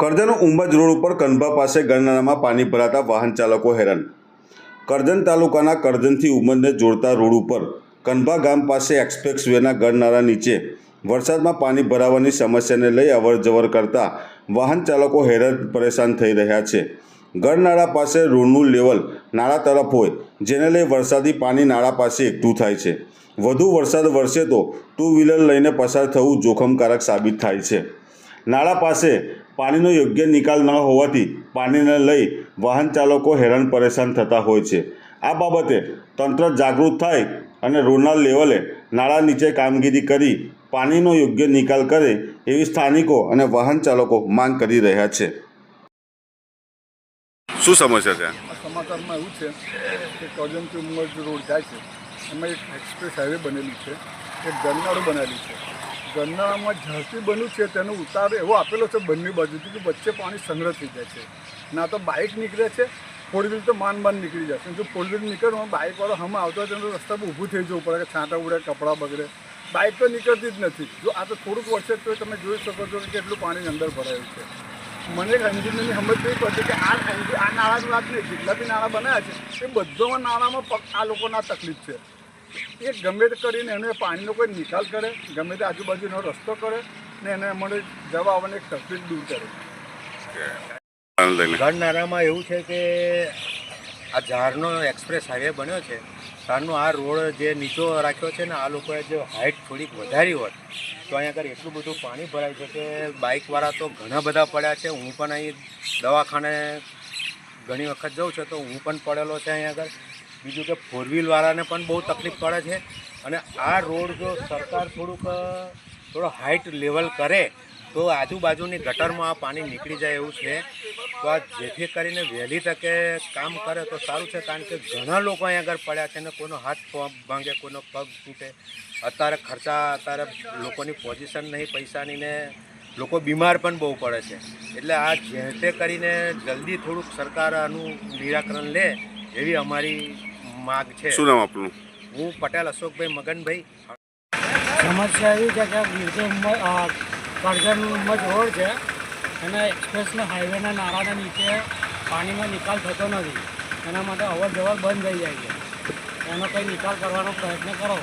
Karjan ઉંબજ road ઉપર કનભા પાસે ગરનાળામાં પાણી ભરાતા વાહન ચાલકો હેરાન. કરજણ તાલુકાના કરજણથી ઉમરને જોડતા રોડ ઉપર કનભા ગામ પાસે એક્સપ્રેસ વેના ગરનાળા નીચે વરસાદમાં પાણી ભરાવાની સમસ્યાને લઈ અવરજવર કરતા વાહન ચાલકો હેરાન પરેશાન થઈ રહ્યા છે. ગરનાળા પાસે રોડનું લેવલ નાળા તરફ હોય, જેને લઈ વરસાદી પાણી નાળા પાસે એકઠું થાય છે. વધુ વરસાદ વરસે તો ટુ વ્હીલર લઈને પસાર થવું જોખમકારક સાબિત થાય છે. નાળા પાસે પાણીનો યોગ્ય નિકાલ ન હોવાથી પાણીને લઈ વાહન ચાલકો હેરાન પરેશાન થતા હોય છે. આ બાબતે તંત્ર જાગૃત થાય અને રૂરલ લેવલે નાળા નીચે કામગીરી કરી પાણીનો યોગ્ય નિકાલ કરે એવી સ્થાનિકો અને વાહન ચાલકો માંગ કરી રહ્યા છે. શું સમસ્યા છે? સમાચારમાં એવું છે કે કરજણથી ઉમર રોડ જાય છે. એમાં એક એક્સપ્રેસ હાઈવે બનેલી છે. એક ગરનાળું બનાવેલું છે. ગરનાળામાં ઝડપી બન્યું છે, તેનો ઉતાર એવો આપેલો છે બંને બાજુથી કે વચ્ચે પાણી સંગ્રહ થઈ જાય છે. ના તો બાઇક નીકળે છે ફોર વ્હીલ તો માન માન નીકળી છે જો ફોર વ્હીલ નીકળવામાં બાઇકવાળો હમ આવતો હોય તો રસ્તા પર ઊભું થઈ જવું પડે કે છાંટા ઉડે, કપડાં બગડે. બાઇક તો નીકળતી જ નથી. જો આ તો થોડુંક વર્ષે તો તમે જોઈ શકો છો કે કેટલું પાણી અંદર ભરાયું છે. મને એક એન્જિનિયરની સમજ થઈ પડશે કે આ આ નાળાની વાત નહીં, જેટલા બી નાળા બનાવ્યા છે, એ બધામાં નાળામાં આ લોકોના તકલીફ છે. એ ગમે તે કરીને એનો પાણીનો કોઈ નિકાલ કરે, ગમે તે આજુબાજુનો રસ્તો કરે ને એને મને જવા આવવાની તકલીફ દૂર કરે. ગણનારામાં એવું છે કે આ ઝારનો એક્સપ્રેસ હાઈવે બન્યો છે. ઝાડનો આ રોડ જે નીચો રાખ્યો છે ને, આ લોકોએ જો હાઇટ થોડીક વધારી હોત, તો અહીંયા આગળ એટલું બધું પાણી ભરાય છે કે બાઇકવાળા તો ઘણા બધા પડ્યા છે. હું પણ અહીં દવાખાને ઘણી વખત જઉં છું, તો હું પણ પડેલો છે અહીંયા આગળ. બીજું કે ફોર વ્હીલવાળાને પણ બહુ તકલીફ પડે છે. અને આ રોડ જો સરકાર થોડુંક થોડો હાઇટ લેવલ કરે, તો આજુબાજુની ગટરમાં આ પાણી નીકળી જાય એવું છે. તો આ જેથી કરીને વહેલી તકે કામ કરે તો સારું છે, કારણ કે ઘણા લોકો અહીંયા આગળ પડ્યા છે ને કોઈનો હાથ ભાંગે, કોઈનો પગ તૂટે. અત્યારે ખર્ચા, અત્યારે લોકોની પોઝિશન નહીં, પૈસાની ને લોકો બીમાર પણ બહુ પડે છે. એટલે આ જે કરીને જલ્દી થોડુંક સરકાર આનું નિરાકરણ લે, એવી અમારી માગ છે. શું નામ આપનું? હું પટેલ અશોકભાઈ મગનભાઈ. સમસ્યા એવી છે કે બીજો કરજણ રોડ છે અને એક્સપ્રેસના હાઈવેના નાળાના નીચે પાણીનો નિકાલ થતો નથી. એના માટે અવર જવર બંધ થઈ જાય છે. એનો કંઈ નિકાલ કરવાનો પ્રયત્ન કરો.